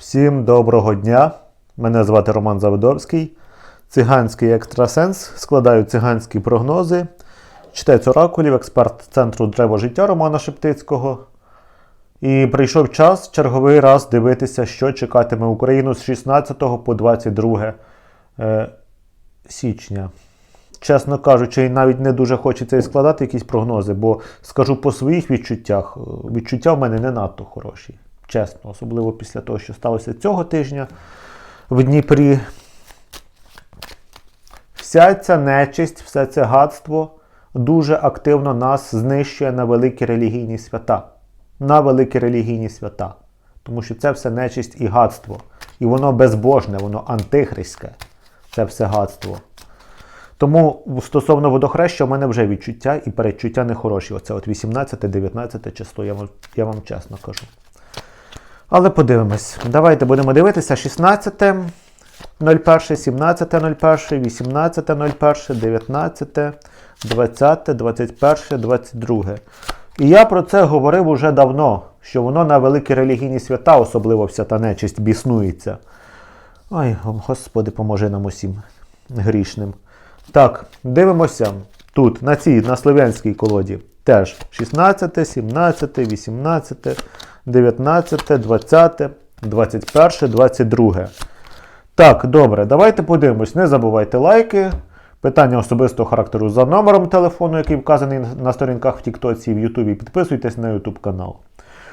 Всім доброго дня! Мене звати Роман Заводовський. Циганський екстрасенс. Складаю циганські прогнози. Читець оракулів, експерт центру Древо життя Романа Шептицького. І прийшов час черговий раз дивитися, що чекатиме Україну з 16 по 22 е, січня. Чесно кажучи, навіть не дуже хочеться і складати якісь прогнози, бо скажу по своїх відчуттях, е, відчуття в мене не надто хороші. Чесно, особливо після того, що сталося цього тижня в Дніпрі. Вся ця нечисть, все це гадство дуже активно нас знищує на великі релігійні свята. На великі релігійні свята. Тому що це все нечисть і гадство. І воно безбожне, воно антихристське. Це все гадство. Тому стосовно водохреща, у мене вже відчуття і передчуття нехороші. Оце от 18-19 число, я вам, я вам чесно кажу. Але подивимось. Давайте будемо дивитися 16, 01, 17, 01, 18, 01, 19, 20, 21, 22. І я про це говорив уже давно, що воно на великі релігійні свята, особливо вся та нечисть, біснується. Ой, Господи, поможи нам усім грішним. Так, дивимося тут, на цій, на слов'янській колоді. Теж 16, 17, 18, 19, 20, 21, 22. Так, добре, давайте подивимось. Не забувайте лайки. Питання особистого характеру за номером телефону, який вказаний на сторінках в Тіктоці і в Ютубі. Підписуйтесь на Ютуб канал.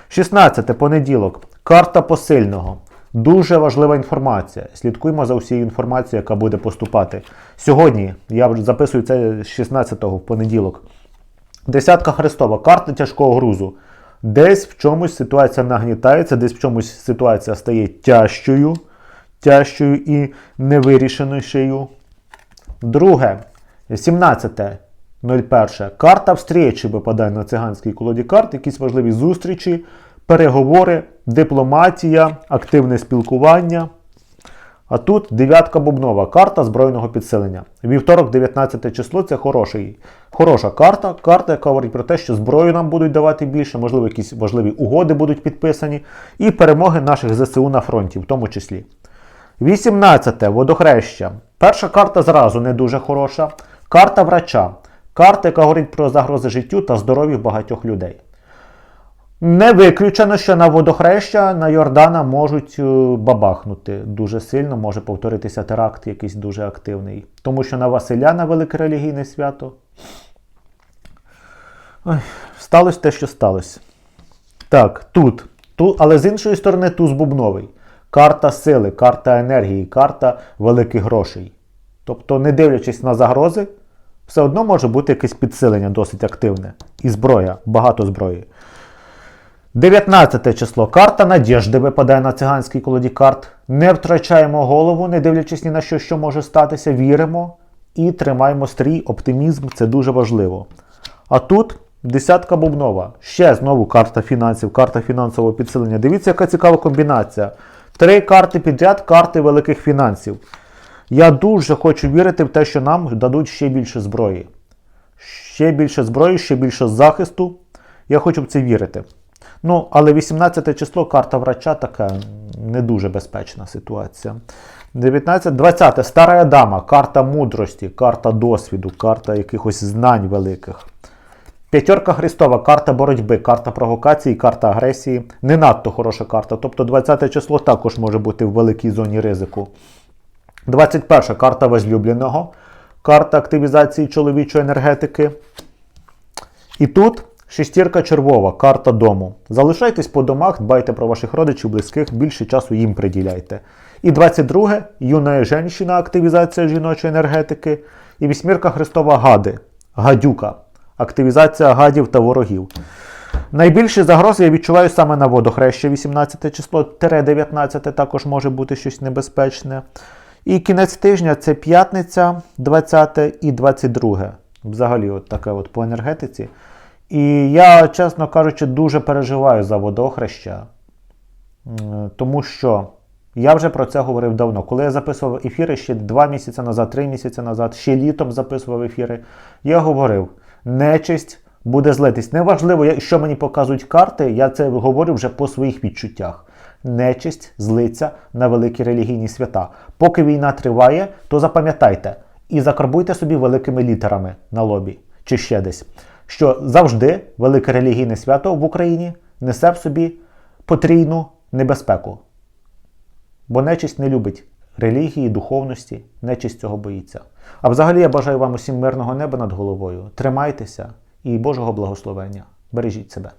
16. Понеділок. Карта посильного. Дуже важлива інформація. Слідкуємо за усією інформацією, яка буде поступати. Сьогодні я записую це 16-го в понеділок. Десятка Христова, карта тяжкого грузу. Десь в чомусь ситуація нагнітається, десь в чомусь ситуація стає тяжчою, тяжчою і невирішенішою. Друге, 17.01. Карта встрічі випадає на циганській колоді карт, якісь важливі зустрічі, переговори, дипломатія, активне спілкування. А тут дев'ятка бубнова, карта збройного підсилення. Вівторок, 19 число, це хороший, хороша карта. Карта, яка говорить про те, що зброю нам будуть давати більше, можливо, якісь важливі угоди будуть підписані, і перемоги наших ЗСУ на фронті, в тому числі. 18. Водохреща. Перша карта зразу не дуже хороша. Карта врача. Карта, яка говорить про загрози життю та здоров'ю багатьох людей. Не виключено, що на водохреща на Йордана можуть е, бабахнути дуже сильно, може повторитися теракт якийсь дуже активний. Тому що на Василя на велике релігійне свято. Ой, сталося те, що сталося. Так, тут. тут. Але з іншої сторони, туз бубновий. Карта сили, карта енергії, карта великих грошей. Тобто, не дивлячись на загрози, все одно може бути якесь підсилення досить активне. І зброя, багато зброї. 19 число. Карта надіжди випадає на циганській колоді карт. Не втрачаємо голову, не дивлячись ні на що, що може статися, віримо і тримаємо стрій, оптимізм це дуже важливо. А тут десятка бубнова. Ще знову карта фінансів, карта фінансового підсилення. Дивіться, яка цікава комбінація. Три карти підряд, карти великих фінансів. Я дуже хочу вірити в те, що нам дадуть ще більше зброї. Ще більше зброї, ще більше захисту. Я хочу в це вірити. Ну, але 18 число карта врача така не дуже безпечна ситуація. 19, 20. Стара дама, карта мудрості, карта досвіду, карта якихось знань великих. П'ятерка Христова, карта боротьби, карта провокації, карта агресії. Не надто хороша карта. Тобто 20 число також може бути в великій зоні ризику. 21 карта возлюбленого, карта активізації чоловічої енергетики. І тут шестірка червова, карта дому. Залишайтесь по домах, дбайте про ваших родичів, близьких, більше часу їм приділяйте. І 22 юна жінщина, активізація жіночої енергетики. І вісьмірка Христова гади, гадюка, активізація гадів та ворогів. Найбільші загрози я відчуваю саме на водохреща 18 число, тире 19 також може бути щось небезпечне. І кінець тижня це п'ятниця, 20 і 22. Взагалі, от таке от по енергетиці. І я, чесно кажучи, дуже переживаю за водохреща, тому що я вже про це говорив давно. Коли я записував ефіри ще два місяці назад, три місяці назад, ще літом записував ефіри, я говорив, нечисть буде злитись. Неважливо, що мені показують карти, я це говорю вже по своїх відчуттях. нечисть злиться на великі релігійні свята. Поки війна триває, то запам'ятайте і закарбуйте собі великими літерами на лобі чи ще десь, що завжди велике релігійне свято в Україні несе в собі потрійну небезпеку. Бо нечисть не любить релігії, духовності, нечисть цього боїться. А взагалі я бажаю вам усім мирного неба над головою. Тримайтеся і Божого благословення. Бережіть себе.